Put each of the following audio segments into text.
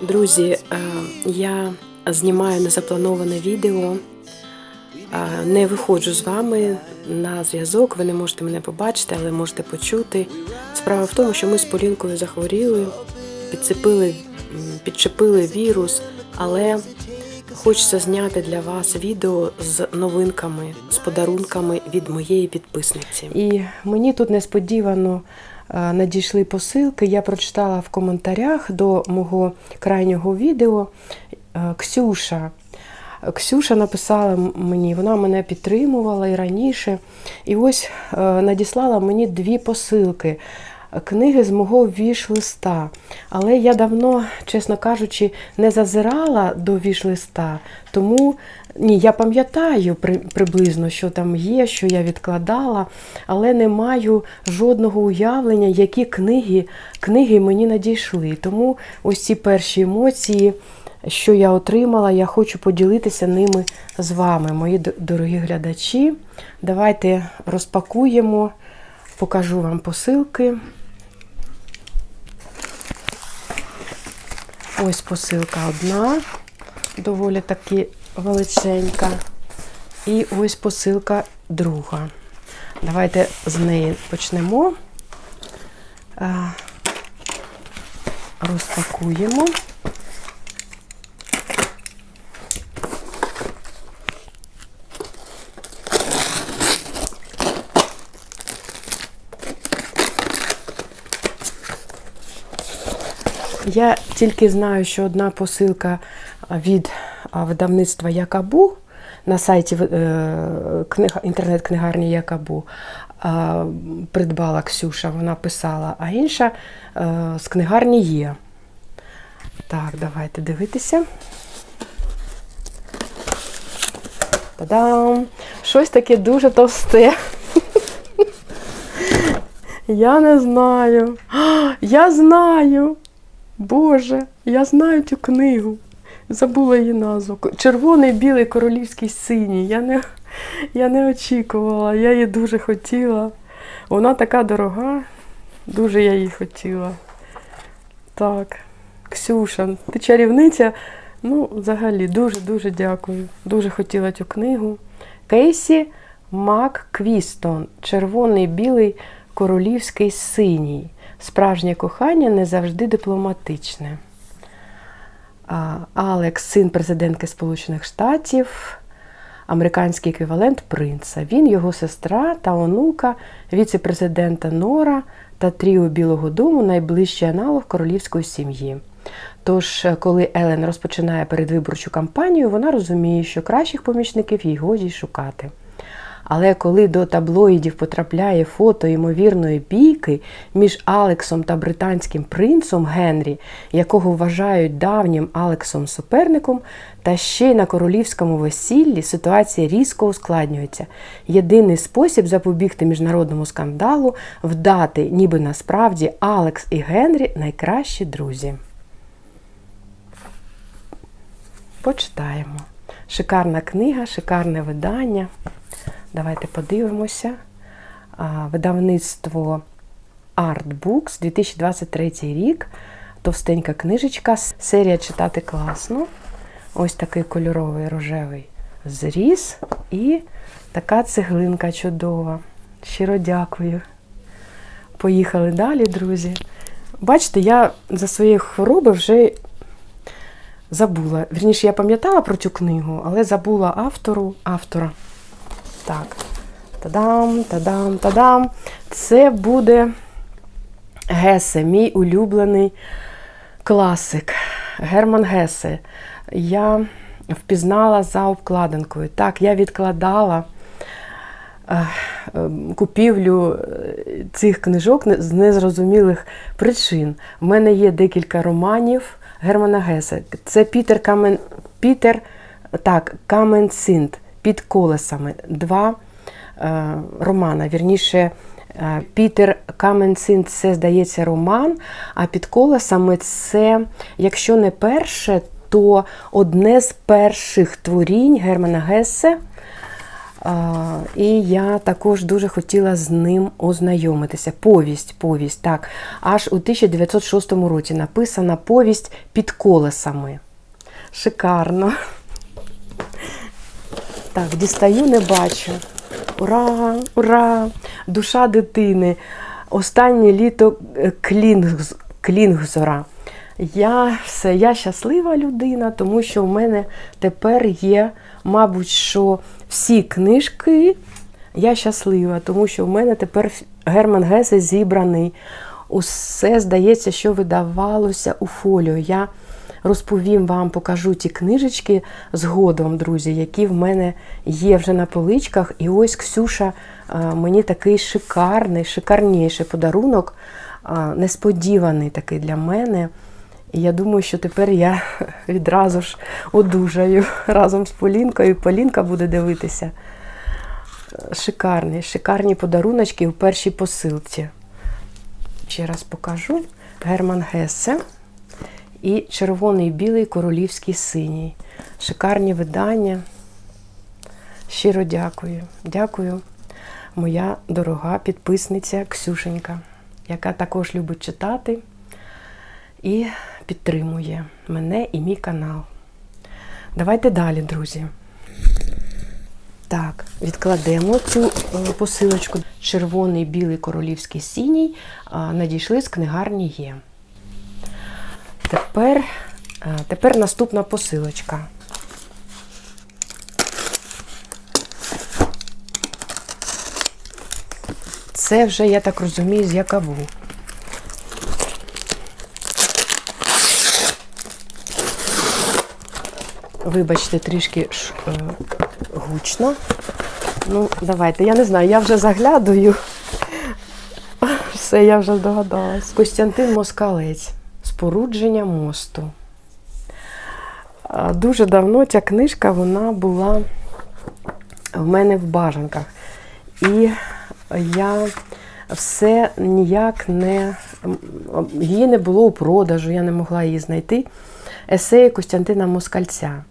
Друзі, е, я знімаю незаплановане відео. Е, Не виходжу з вами на зв'язок. Ви не можете мене побачити, але можете почути. Справа в тому, що ми з Полінкою захворіли, підцепили, підчепили вірус, але хочеться зняти для вас відео з новинками, з подарунками від моєї підписниці. І мені тут несподівано надійшли посилки. Я прочитала в коментарях до мого крайнього відео е, Ксюша. Ксюша написала мені, вона мене підтримувала і раніше. І ось е, надіслала мені дві посилки. Книги з мого віш-листа. Але я давно, чесно кажучи, не зазирала до віш-листа. Тому ні, я пам'ятаю при, приблизно, що там є, що я відкладала, але не маю жодного уявлення, які книги, книги мені надійшли. Тому ось ці перші емоції що я отримала, я хочу поділитися ними з вами, мої дорогі глядачі. Давайте розпакуємо, покажу вам посилки. Ось посилка одна, доволі таки величенька. І ось посилка друга. Давайте з неї почнемо. Розпакуємо. Я тільки знаю, що одна посилка від видавництва Якабу на сайті е, інтернет-книгарні Якабу придбала Ксюша, вона писала, а інша е, з книгарні є. Так, давайте дивитися. Та-дам! Щось таке дуже товсте. Я не знаю. Я знаю. Боже, я знаю цю книгу. Забула її назву. Червоний, білий, королівський синій. Я не, я не очікувала, я її дуже хотіла. Вона така дорога, дуже я її хотіла. Так, Ксюша, ти чарівниця. Ну, взагалі, дуже-дуже дякую. Дуже хотіла цю книгу. Кейсі МакКвістон. Червоний, білий, королівський синій. Справжнє кохання не завжди дипломатичне. Алекс, син президентки Сполучених Штатів, американський еквівалент принца. Він, його сестра та онука віце-президента Нора та Тріо Білого Дому найближчий аналог королівської сім'ї. Тож, коли Елен розпочинає передвиборчу кампанію, вона розуміє, що кращих помічників їй годі шукати. Але коли до таблоїдів потрапляє фото ймовірної бійки між Алексом та британським принцом Генрі, якого вважають давнім Алексом суперником, та ще й на королівському весіллі ситуація різко ускладнюється. Єдиний спосіб запобігти міжнародному скандалу вдати, ніби насправді Алекс і Генрі найкращі друзі. Почитаємо. Шикарна книга, шикарне видання. Давайте подивимося. Видавництво Art Books 2023 рік. Товстенька книжечка. Серія читати класно. Ось такий кольоровий рожевий зріз. І така цеглинка чудова. Щиро дякую. Поїхали далі, друзі. Бачите, я за своєї хвороби вже забула. Вірніше, я пам'ятала про цю книгу, але забула автору автора. Так. Тадам, тадам, тадам. Це буде Гесе, мій улюблений класик. Герман Гесе. Я впізнала за обкладинкою. Так, я відкладала е, е, купівлю е, цих книжок з незрозумілих причин. У мене є декілька романів Германа Гесе. Це Пітер Камен. Пітер так, Каменсинт під колесами. Два е, романа. Вірніше, е, Пітер Каменсинт це, здається, роман, а під колесами це, якщо не перше, то одне з перших творінь Германа Гесе. І я також дуже хотіла з ним ознайомитися. Повість, повість, так. Аж у 1906 році написана повість під колесами. Шикарно. Так, дістаю, не бачу. Ура! Ура! Душа дитини. Останнє літо е, Клінгз, Клінгзора. Я все, я щаслива людина, тому що в мене тепер є, мабуть, що всі книжки я щаслива, тому що в мене тепер Герман Гесе зібраний. Усе здається, що видавалося у фоліо. Я розповім вам, покажу ті книжечки згодом, друзі, які в мене є вже на поличках. І ось Ксюша е, мені такий шикарний, шикарніший подарунок, е, несподіваний такий для мене. І я думаю, що тепер я відразу ж одужаю разом з Полінкою. Полінка буде дивитися. Шикарні, шикарні подаруночки в першій посилці. Ще раз покажу. Герман Гесе і червоний, білий, королівський синій. Шикарні видання. Щиро дякую. Дякую, моя дорога підписниця Ксюшенька, яка також любить читати і підтримує мене і мій канал. Давайте далі, друзі. Так, відкладемо цю е, посилочку. Червоний, білий, королівський синій надійшли з книгарні Є. Тепер, е, тепер наступна посилочка. Це вже, я так розумію, з Якаву. Вибачте, трішки ш- е, гучно. Ну, давайте, я не знаю, я вже заглядаю. Все, я вже здогадалась. Костянтин Москалець. Спорудження мосту. Дуже давно ця книжка вона була в мене в бажанках. І я все ніяк не. Її не було у продажу, я не могла її знайти. Есеї Костянтина Москальця.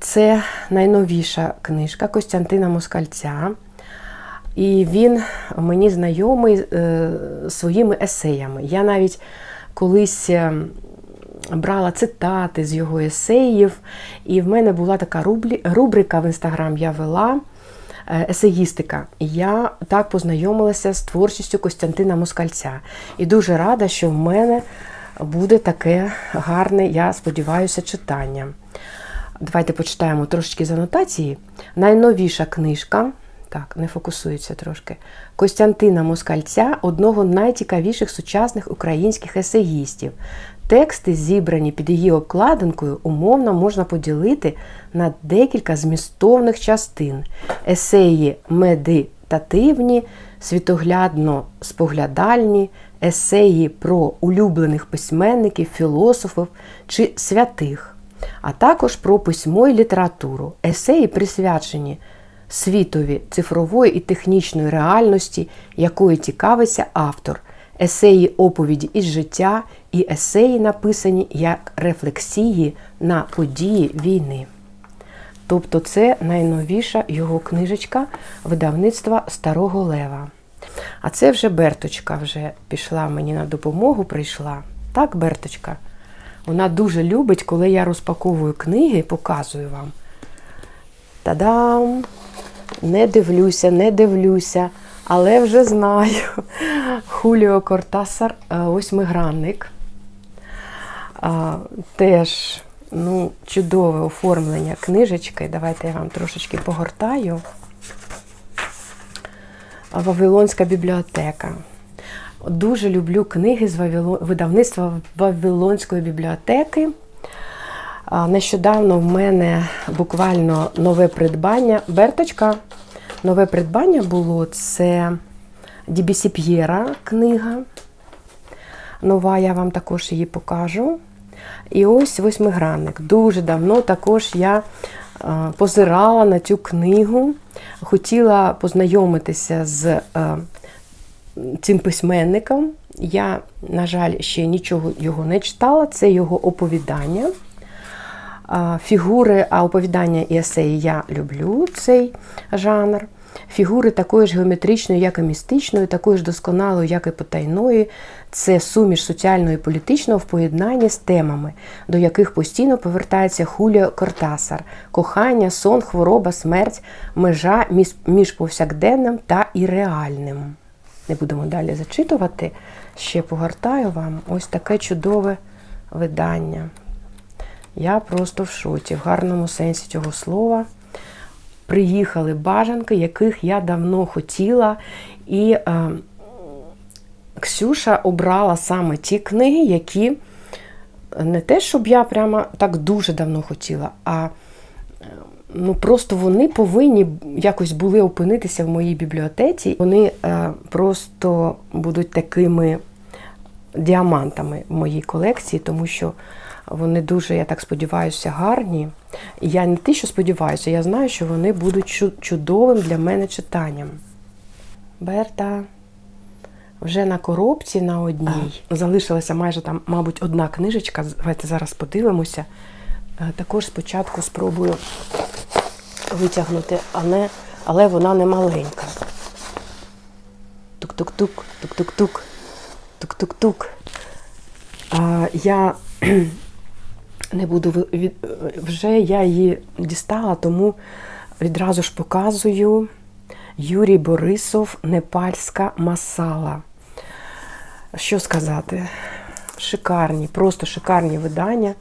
Це найновіша книжка Костянтина Москальця. І він мені знайомий е, своїми есеями. Я навіть колись е, брала цитати з його есеїв, і в мене була така рублі, рубрика в інстаграм я вела е, есеїстика. І я так познайомилася з творчістю Костянтина Москальця. І дуже рада, що в мене буде таке гарне, я сподіваюся, читання. Давайте почитаємо трошечки з анотації. Найновіша книжка. Так, не фокусується трошки. Костянтина Москальця, одного найцікавіших сучасних українських есеїстів. Тексти, зібрані під її обкладинкою, умовно можна поділити на декілька змістовних частин. Есеї медитативні, світоглядно-споглядальні, есеї про улюблених письменників, філософів чи святих, а також про письмо і літературу. Есеї присвячені світові цифрової і технічної реальності, якою цікавиться автор, есеї оповіді із життя і есеї написані як рефлексії на події війни. Тобто це найновіша його книжечка видавництва Старого Лева. А це вже Берточка вже пішла мені на допомогу, прийшла. Так, Берточка? Вона дуже любить, коли я розпаковую книги, показую вам. Та-дам! Не дивлюся, не дивлюся, але вже знаю. Хуліо Кортасар, е, восьмигранник. Теж ну, чудове оформлення книжечки. Давайте я вам трошечки погортаю. Вавилонська бібліотека. Дуже люблю книги з видавництва Вавилонської бібліотеки. Нещодавно в мене буквально нове придбання. Берточка, нове придбання було це Дібісі П'єра книга. Нова, я вам також її покажу. І ось восьмигранник. Дуже давно також я позирала на цю книгу, хотіла познайомитися з е, цим письменником. Я, на жаль, ще нічого його не читала, це його оповідання. Фігури, а оповідання і есеї я люблю цей жанр. Фігури такої ж геометричної, як і містичної, такої ж досконалої, як і потайної. Це суміш соціального і політичного в поєднанні з темами, до яких постійно повертається Хуліо Кортасар: кохання, сон, хвороба, смерть, межа між повсякденним та і реальним. Не будемо далі зачитувати. Ще погортаю вам ось таке чудове видання. Я просто в шоці, в гарному сенсі цього слова. Приїхали бажанки, яких я давно хотіла. І е, Ксюша обрала саме ті книги, які не те, щоб я прямо так дуже давно хотіла, а е, ну, просто вони повинні якось були опинитися в моїй бібліотеці. Вони е, просто будуть такими діамантами в моїй колекції, тому що вони дуже, я так сподіваюся, гарні. І я не те, що сподіваюся, я знаю, що вони будуть чудовим для мене читанням. Берта. Вже на коробці на одній залишилася майже там, мабуть, одна книжечка. Давайте зараз подивимося. Е, Також спочатку спробую витягнути, але, але вона не маленька. Тук-тук-тук, тук-тук-тук, тук-тук-тук. Я не буду вже я її дістала, тому відразу ж показую Юрій Борисов, Непальська масала. Що сказати? Шикарні, просто шикарні видання.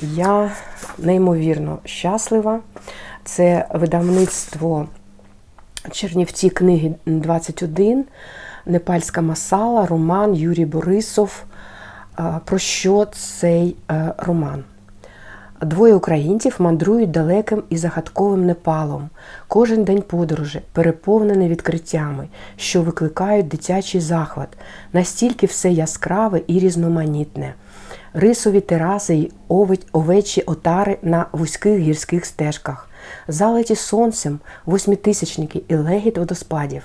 Я неймовірно щаслива. Це видавництво Чернівці книги 21, Непальська масала, роман Юрій Борисов. Про що цей е, роман? Двоє українців мандрують далеким і загадковим Непалом. Кожен день подорожі переповнений відкриттями, що викликають дитячий захват. Настільки все яскраве і різноманітне. Рисові тераси й овеч- овечі отари на вузьких гірських стежках, залиті сонцем восьмитисячники і легіт водоспадів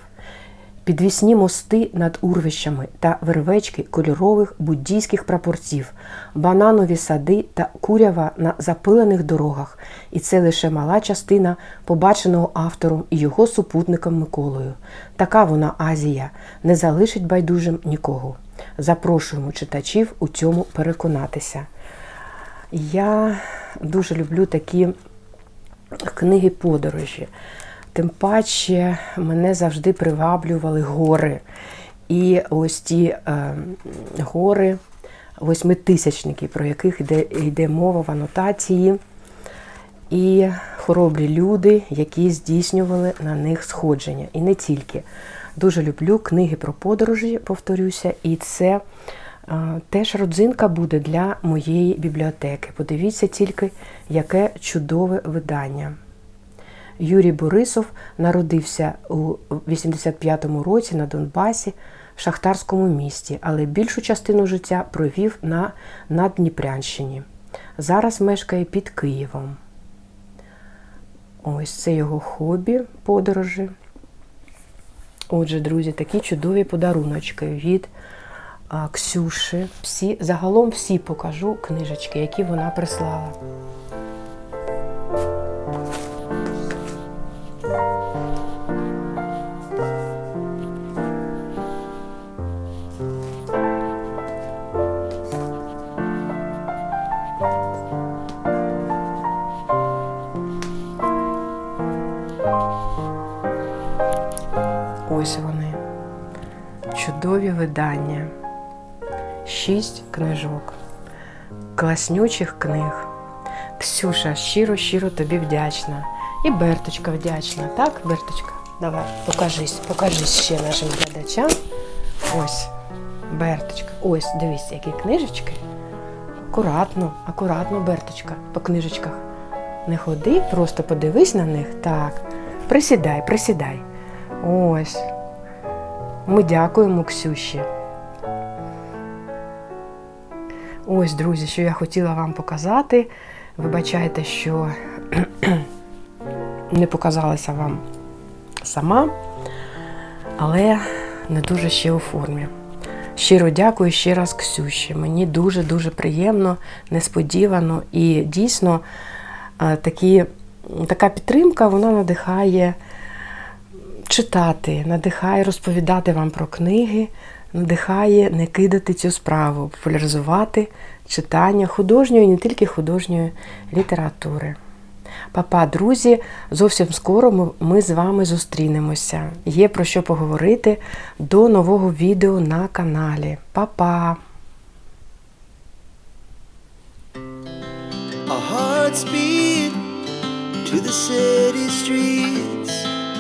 підвісні мости над урвищами та вервечки кольорових буддійських прапорців, бананові сади та курява на запилених дорогах. І це лише мала частина побаченого автором і його супутником Миколою. Така вона Азія, не залишить байдужим нікого. Запрошуємо читачів у цьому переконатися. Я дуже люблю такі книги подорожі. Тим паче мене завжди приваблювали гори. І ось ті е, гори, восьмитисячники, про яких йде, йде мова в анотації, і хоробрі люди, які здійснювали на них сходження. І не тільки. Дуже люблю книги про подорожі, повторюся, і це е, теж родзинка буде для моєї бібліотеки. Подивіться тільки, яке чудове видання. Юрій Борисов народився у 85-му році на Донбасі в шахтарському місті, але більшу частину життя провів на Наддніпрянщині. Зараз мешкає під Києвом. Ось це його хобі подорожі. Отже, друзі, такі чудові подаруночки від а, Ксюши. Всі, загалом всі покажу книжечки, які вона прислала. Видання. Шість книжок. Класнючих книг. Ксюша, щиро-щиро тобі вдячна. І Берточка вдячна, так, Берточка? Давай, покажись, покажись ще нашим глядачам. Ось, Берточка. Ось, дивись, які книжечки. Акуратно, акуратно, Берточка, по книжечках. Не ходи, просто подивись на них. Так. Присідай, присідай. Ось. Ми дякуємо Ксюші. Ось, друзі, що я хотіла вам показати. Вибачайте, що не показалася вам сама, але не дуже ще у формі. Щиро дякую ще раз Ксюші. Мені дуже-дуже приємно, несподівано і дійсно е, такі, така підтримка вона надихає читати, надихає розповідати вам про книги, надихає не кидати цю справу, популяризувати читання художньої, не тільки художньої літератури. Папа, друзі, зовсім скоро ми, з вами зустрінемося. Є про що поговорити до нового відео на каналі. Па-па! To the city streets.